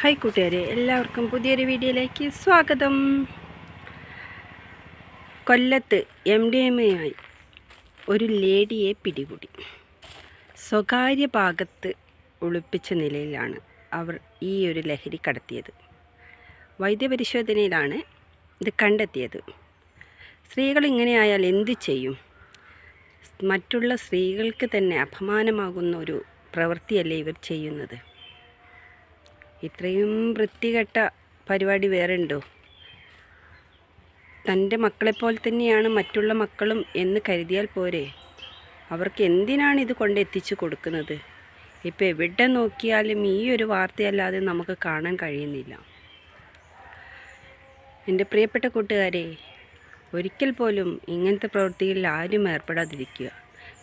Hi കൂട്ടുകാരെ. എല്ലാവർക്കും പുതിയൊരു വീഡിയോയിലേക്ക് സ്വാഗതം. കൊല്ലത്ത് എം ഡി എം എയായി ഒരു ലേഡിയെ പിടികൂടി. സ്വകാര്യ ഭാഗത്ത് ഒളിപ്പിച്ച നിലയിലാണ് അവർ ഈ ഒരു ലഹരി കടത്തിയത്. വൈദ്യപരിശോധനയിലാണ് ഇത് കണ്ടെത്തിയത്. സ്ത്രീകൾ ഇങ്ങനെയായാൽ എന്ത് ചെയ്യും? മറ്റുള്ള സ്ത്രീകൾക്ക് തന്നെ അപമാനമാകുന്ന ഒരു പ്രവൃത്തിയല്ലേ ഇവർ ചെയ്യുന്നത്? ഇത്രയും വൃത്തികെട്ട പരിപാടി വേറെ ഉണ്ടോ? തന്റെ മക്കളെപ്പോലെ തന്നെയാണ് മറ്റുള്ള മക്കളും എന്ന് കരുതിയാൽ പോരെ. അവർക്ക് എന്തിനാണ് ഇത് കൊണ്ട് എത്തിച്ചു കൊടുക്കുന്നത്? ഇപ്പോൾ എവിടെ നോക്കിയാലും ഈ ഒരു വാർത്തയല്ലാതെ നമുക്ക് കാണാൻ കഴിയുന്നില്ല. എന്റെ പ്രിയപ്പെട്ട കൂട്ടുകാരെ ഒരിക്കൽ പോലും ഇങ്ങനത്തെ പ്രവൃത്തികളിൽ ആരും ഏർപ്പെടാതിരിക്കുക.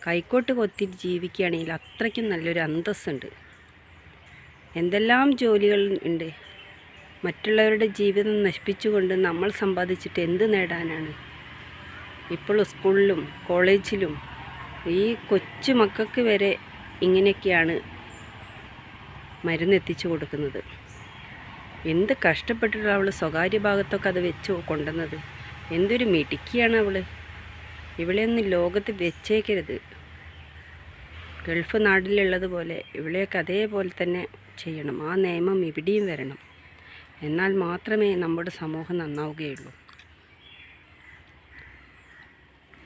കൈക്കോട്ട് കൊത്തി ജീവിക്കുകയാണെങ്കിൽ അത്രയ്ക്കും നല്ലൊരു അന്തസ്സുണ്ട്. എന്തെല്ലാം ജോലികൾ ഉണ്ട്. മറ്റുള്ളവരുടെ ജീവിതം നശിപ്പിച്ചുകൊണ്ട് നമ്മൾ സമ്പാദിച്ചിട്ട് എന്ത് നേടാനാണ്? ഇപ്പോൾ സ്കൂളിലും കോളേജിലും ഈ കൊച്ചു മക്കൾക്ക് വരെ ഇങ്ങനെയൊക്കെയാണ് മരുന്ന് എത്തിച്ചു കൊടുക്കുന്നത്. എന്ത് കഷ്ടപ്പെട്ടിട്ടാണ് അവൾ സ്വകാര്യ ഭാഗത്തൊക്കെ അത് വെച്ച് കൊണ്ടുവന്നത്? എന്തൊരു മിടുക്കിയാണ് അവൾ ഇവളെയൊന്നും ലോകത്ത് വെച്ചേക്കരുത്. ഗൾഫ് നാട്ടിലുള്ളതുപോലെ ഇവളെയൊക്കെ അതേപോലെ തന്നെ ചെയ്യണം. ആ നിയമം ഇവിടെയും വരണം. എന്നാൽ മാത്രമേ നമ്മുടെ സമൂഹം നന്നാവുകയുള്ളൂ.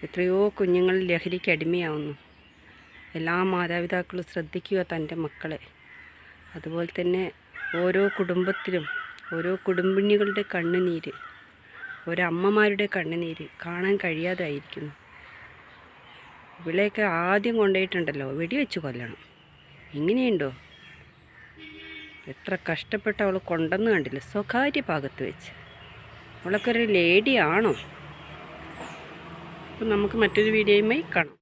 എത്രയോ കുഞ്ഞുങ്ങൾ ലഹരിക്ക് അടിമയാവുന്നു. എല്ലാ മാതാപിതാക്കളും ശ്രദ്ധിക്കുക തന്റെ മക്കളെ. അതുപോലെ തന്നെ ഓരോ കുടുംബത്തിലും ഓരോ കുടുംബിണികളുടെ കണ്ണുനീര് ഓരോ അമ്മമാരുടെ കണ്ണുനീര് കാണാൻ കഴിയാതായിരിക്കുന്നു. ഇവിടെയൊക്കെ ആദ്യം കൊണ്ടുപോയിട്ടുണ്ടല്ലോ. വെടിവെച്ച് കൊല്ലണം. ഇങ്ങനെയുണ്ടോ? എത്ര കഷ്ടപ്പെട്ട് അവൾ കൊണ്ടെന്ന് കണ്ടില്ല. സ്വകാര്യ ഭാഗത്ത് വെച്ച്. അവളൊക്കെ ഒരു ലേഡിയാണോ അപ്പം നമുക്ക് മറ്റൊരു വീഡിയോയുമായി കാണാം.